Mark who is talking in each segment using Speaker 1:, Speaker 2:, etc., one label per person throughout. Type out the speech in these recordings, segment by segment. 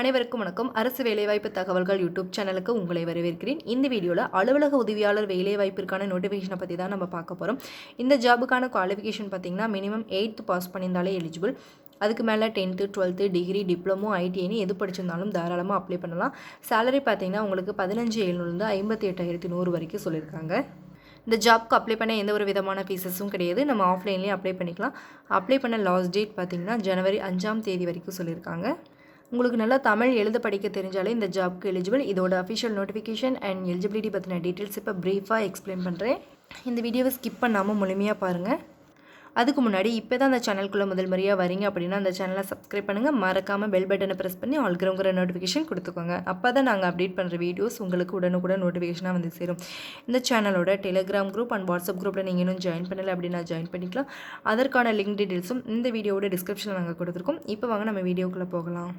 Speaker 1: அனைவருக்கும் வணக்கம். அரசு வேலைவாய்ப்பு தகவல்கள் யூடியூப் சேனலுக்கு உங்களை வரவேற்கிறேன். இந்த வீடியோவில் அலுவலக உதவியாளர் வேலைவாய்ப்பிற்கான நோட்டிஃபிகேஷனை பற்றி தான் நம்ம பார்க்க போகிறோம் இந்த ஜாபுக்கான குவாலிஃபிகேஷன் பார்த்திங்கன்னா மினிமம் எயித்து பாஸ் பண்ணியிருந்தாலே எலிஜிபிள் அதுக்கு மேலே டென்த்து டுவெல்த்து டிகிரி டிப்ளமோ ஐடிஐன்னு எது படிச்சிருந்தாலும் தாராளமாக அப்ளை பண்ணலாம். சேலரி பார்த்தீங்கன்னா உங்களுக்கு பதினஞ்சு ஏழுநூறுலேருந்து ஐம்பத்தி எட்டாயிரத்தி நூறு வரைக்கும் சொல்லியிருக்காங்க. இந்த ஜாப்க்கு அப்ளை பண்ண எந்த ஒரு விதமான ஃபீஸஸும் கிடையாது. நம்ம ஆஃப்லைன்லேயே அப்ளை பண்ணிக்கலாம். அப்ளை பண்ண லாஸ்ட் டேட் பார்த்திங்கன்னா ஜனவரி அஞ்சாம் தேதி வரைக்கும் சொல்லியிருக்காங்க. உங்களுக்கு நல்லா தமிழ் எழுத படிக்க தெரிஞ்சாலே இந்த ஜாப்க்கு எலிஜிபிள் இதோட அஃபிஷியல் நோட்டிஃபிகேஷன் அண்ட் எலிஜிபிலிட்டி பற்றின டீட்டெயில்ஸ் இப்போ ப்ரீஃபாக எக்ஸ்பிளைன் பண்ணுறேன் இந்த வீடியோவை ஸ்கிப் பண்ணாமல் முழுமையாக பாருங்கள் அதுக்கு முன்னாடி இப்போ தான் அந்த சேனலுக்குள்ளே முதல் முறையாக வரீங்க அப்படின்னா அந்த சேனலை சப்ஸ்கிரைப் பண்ணுங்கள் மறக்காமல் பெல் பட்டனை ப்ரெஸ் பண்ணி ஆல்கிறவங்கிற நோட்டிஃபிகேஷன் கொடுத்துக்கோங்க. அப்போ தான் நாங்கள் அப்டேட் பண்ணுற வீடியோஸ் உங்களுக்கு உடனுக்குடன் நோட்டிஃபிகேஷனாக வந்து சேரும். இந்த சேனலோட டெலிகிராம் குரூப் அண்ட் வாட்ஸ்அப் குரூப்பில் நீங்கள் இன்னும் ஜாயின் பண்ணலை அப்படின்னா ஜாயின் பண்ணிக்கலாம். அதற்கான லிங்க் டீட்டெயில்ஸும் இந்த வீடியோவோட டிஸ்கிரிப்ஷனில் நாங்கள் கொடுத்துருக்கோம். இப்போ வாங்க நம்ம வீடியோக்குள்ளே போகலாம்.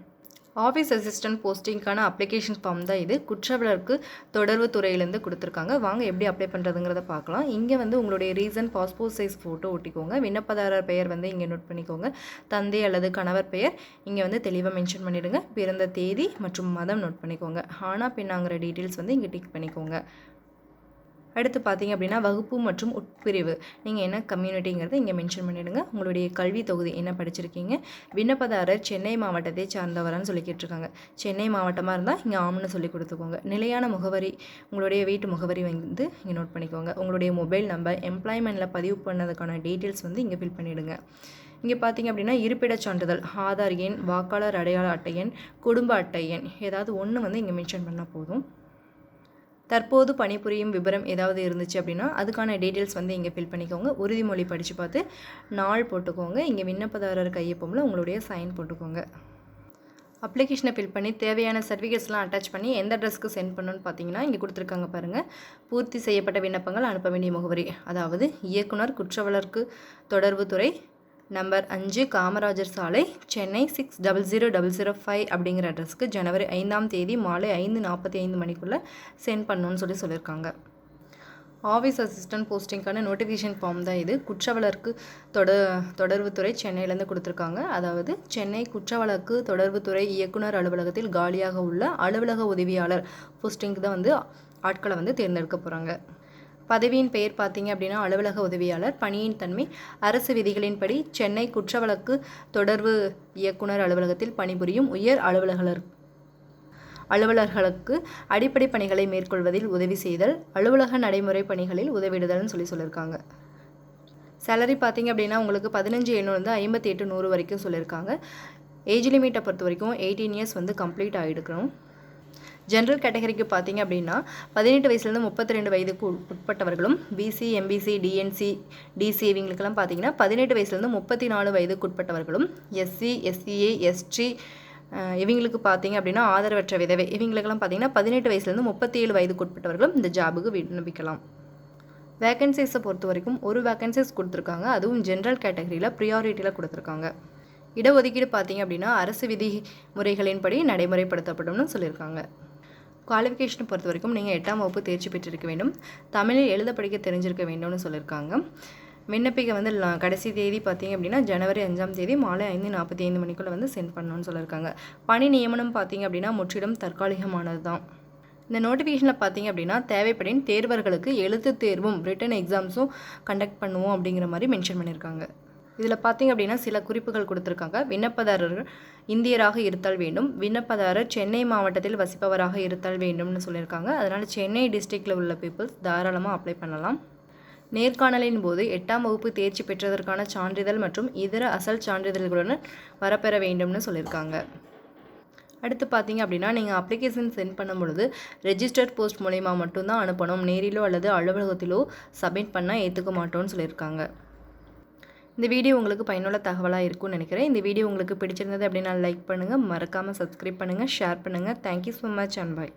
Speaker 1: ஆஃபீஸ் அசிஸ்டன்ட் போஸ்டிங்க்கான அப்ளிகேஷன் ஃபார்ம் தான் இது. குற்றவாளருக்கு தொடர்பு துறையிலேருந்து கொடுத்துருக்காங்க. வாங்க எப்படி அப்ளை பண்ணுறதுங்கிறத பார்க்கலாம். இங்கே வந்து உங்களுடைய ரீசன் பாஸ்போர்ட் சைஸ் ஃபோட்டோ ஒட்டிக்கோங்க. விண்ணப்பதாரர் பெயர் வந்து இங்கே நோட் பண்ணிக்கோங்க. தந்தை அல்லது கணவர் பெயர் இங்கே வந்து தெளிவாக மென்ஷன் பண்ணிவிடுங்க பிறந்த தேதி மற்றும் மதம் நோட் பண்ணிக்கோங்க. ஆனா பின்னாங்கிற டீட்டெயில்ஸ் வந்து இங்கே டிக் பண்ணிக்கோங்க. அடுத்து பார்த்தீங்க அப்படின்னா வகுப்பு மற்றும் உட்பிரிவு. நீங்கள் என்ன கம்யூனிட்டிங்கிறத இங்கே மென்ஷன் பண்ணிவிடுங்க உங்களுடைய கல்வி தொகுதி என்ன படிச்சிருக்கீங்க? விண்ணப்பதாரர் சென்னை மாவட்டத்தை சார்ந்தவரான்னு சொல்லி கேட்டிருக்காங்க. சென்னை மாவட்டமாக இருந்தால் இங்கே ஆம்னு சொல்லி கொடுத்துக்கோங்க. நிலையான முகவரி உங்களுடைய வீட்டு முகவரி வந்து இங்கே நோட் பண்ணிக்கோங்க. உங்களுடைய மொபைல் நம்பர் எம்ப்ளாய்மெண்ட்டில் பதிவு பண்ணதுக்கான டீட்டெயில்ஸ் வந்து இங்கே ஃபில் பண்ணிவிடுங்க இங்கே பார்த்தீங்க அப்படின்னா இருப்பிடச் சான்றிதழ் ஆதார் எண் வாக்காளர் அடையாள அட்டை எண் குடும்ப அட்டை எண் ஏதாவது ஒன்று வந்து இங்கே மென்ஷன் பண்ணால் போதும். தற்போது பணிபுரியும் விபரம் ஏதாவது இருந்துச்சு அப்படின்னா அதுக்கான டீட்டெயில்ஸ் வந்து இங்கே ஃபில் பண்ணிக்கோங்க. உறுதிமொழி படித்து பார்த்து நாள் போட்டுக்கோங்க. இங்கே விண்ணப்பதாரர் கையொப்பமில் உங்களுடைய சைன் போட்டுக்கோங்க. அப்ளிகேஷனை ஃபில் பண்ணி தேவையான சர்டிஃபிகேட்ஸ்லாம் அட்டாச் பண்ணி எந்த அட்ரஸ்க்கு சென்ட் பண்ணணும்னு பார்த்தீங்கன்னா இங்கே கொடுத்துருக்காங்க பாருங்கள் பூர்த்தி செய்யப்பட்ட விண்ணப்பங்கள் அனுப்ப வேண்டிய முகவரி. அதாவது இயக்குனர் குற்றவாளருக்கு தொடர்புத்துறை நம்பர் அஞ்சு காமராஜர் சாலை Chennai six double zero double zero five அப்படிங்கிற அட்ரஸ்க்கு ஜனவரி ஐந்தாம் தேதி மாலை ஐந்து நாற்பத்தி ஐந்து மணிக்குள்ளே சென்ட் பண்ணணும்னு சொல்லி சொல்லியிருக்காங்க ஆஃபீஸ் அசிஸ்டன்ட் போஸ்டிங்க்கான நோட்டிஃபிகேஷன் ஃபார்ம் தான் இது. குற்றவழக்கு தொட தொடர்புத்துறை சென்னையிலேருந்து கொடுத்துருக்காங்க. அதாவது சென்னை குற்றவழக்கு தொடர்புத்துறை இயக்குனர் அலுவலகத்தில் காலியாக உள்ள அலுவலக உதவியாளர் போஸ்டிங்க்கு தான் வந்து ஆட்களை வந்து தேர்ந்தெடுக்க போகிறாங்க பதவியின் பெயர் பார்த்தீங்க அப்படின்னா அலுவலக உதவியாளர் பணியின் தன்மை அரசு விதிகளின்படி சென்னை குற்றவழக்கு தொடர்பு இயக்குனர் அலுவலகத்தில் பணிபுரியும் உயர் அலுவலகர் அலுவலர்களுக்கு அடிப்படை பணிகளை மேற்கொள்வதில் உதவி செய்தல் அலுவலக நடைமுறை பணிகளில் உதவிடுதல்னு சொல்லி சொல்லியிருக்காங்க. சேலரி பார்த்தீங்க அப்படின்னா உங்களுக்கு பதினஞ்சு எண்ணூறுலேருந்து ஐம்பத்தி எட்டு நூறு வரைக்கும் சொல்லியிருக்காங்க. ஏஜ் லிமிட்டை பொறுத்த வரைக்கும் எயிட்டீன் இயர்ஸ் வந்து கம்ப்ளீட் ஆகிடுக்கணும் ஜென்ரல் கேட்டகரிக்கு பார்த்தீங்க அப்படின்னா பதினெட்டு வயசுலேருந்து முப்பத்தி ரெண்டு வயதுக்கு உட்பட்டவர்களும் பிசி எம்பிசி டிஎன்சி டிசி இவங்களுக்கெல்லாம் பார்த்தீங்கன்னா பதினெட்டு வயசுலேருந்து முப்பத்தி நாலு வயதுக்கு உட்பட்டவர்களும் எஸ்சி எஸ்சிஏ எஸ்டி இவங்களுக்கு பார்த்தீங்க அப்படின்னா ஆதரவற்ற விதவை. இவங்களுக்கெல்லாம் பார்த்தீங்கன்னா பதினெட்டு வயசுலேருந்து முப்பத்தி ஏழு வயதுக்கு உட்பட்டவர்களும் இந்த ஜாபுக்கு விண்ணப்பிக்கலாம். வேகன்சிஸை பொறுத்த வரைக்கும் ஒரு வேகன்சிஸ் கொடுத்துருக்காங்க. அதுவும் ஜென்ரல் கேட்டகரியில் ப்ரியாரிட்டியில் கொடுத்துருக்காங்க. இடஒதுக்கீடு பார்த்தீங்க அப்படின்னா அரசு விதி முறைகளின்படி நடைமுறைப்படுத்தப்படும்னு சொல்லியிருக்காங்க. குவாலிஃபிகேஷனை பொறுத்த வரைக்கும் நீங்கள் எட்டாம் வகுப்பு தேர்ச்சி பெற்றிருக்க வேண்டும். தமிழில் எழுத படிக்க தெரிஞ்சிருக்க வேண்டும்னு சொல்லியிருக்காங்க விண்ணப்பிக்க வந்து கடைசி தேதி பார்த்தீங்க அப்படின்னா ஜனவரி அஞ்சாம் தேதி மாலை ஐந்து நாற்பத்தி ஐந்து மணிக்குள்ளே வந்து சென்ட் பண்ணணும்னு சொல்லியிருக்காங்க பணி நியமனம் பார்த்தீங்க அப்படின்னா முற்றிலும் தற்காலிகமானது தான் இந்த நோட்டிஃபிகேஷனில் பார்த்தீங்க அப்படின்னா தேவைப்படின் தேர்வர்களுக்கு எழுத்து தேர்வும் ரிட்டன் எக்ஸாம்ஸும் கண்டக்ட் பண்ணுவோம் அப்படிங்கிற மாதிரி மென்ஷன் பண்ணியிருக்காங்க இதில் பார்த்தீங்க அப்படின்னா சில குறிப்புகள் கொடுத்துருக்காங்க. விண்ணப்பதாரர் இந்தியராக இருத்தல் வேண்டும். விண்ணப்பதாரர் சென்னை மாவட்டத்தில் வசிப்பவராக இருத்தல் வேண்டும்னு சொல்லியிருக்காங்க. அதனால் சென்னை டிஸ்ட்ரிக்டில் உள்ள பீப்புள்ஸ் தாராளமாக அப்ளை பண்ணலாம். நேர்காணலின் போது எட்டாம் வகுப்பு தேர்ச்சி பெற்றதற்கான சான்றிதழ் மற்றும் இதர அசல் சான்றிதழ்களுடன் வரப்பெற வேண்டும்னு சொல்லியிருக்காங்க. அடுத்து பார்த்தீங்க அப்படின்னா நீங்கள் அப்ளிகேஷன் சென்ட் பண்ணும் பொழுது ரெஜிஸ்டர்ட் போஸ்ட் மூலயமா மட்டும்தான் அனுப்பணும். நேரிலோ அல்லது அலுவலகத்திலோ சப்மிட் பண்ணால் ஏற்றுக்க மாட்டோம்னு சொல்லியிருக்காங்க. இந்த வீடியோ உங்களுக்கு பயனுள்ள தகவலாக இருக்கும்னு நினைக்கிறேன். இந்த வீடியோ உங்களுக்கு பிடிச்சிருந்தது அப்படின்னா லைக் பண்ணுங்கள் மறக்காமல் சப்ஸ்கிரைப் பண்ணுங்கள் ஷேர் பண்ணுங்கள் thank you so much and bye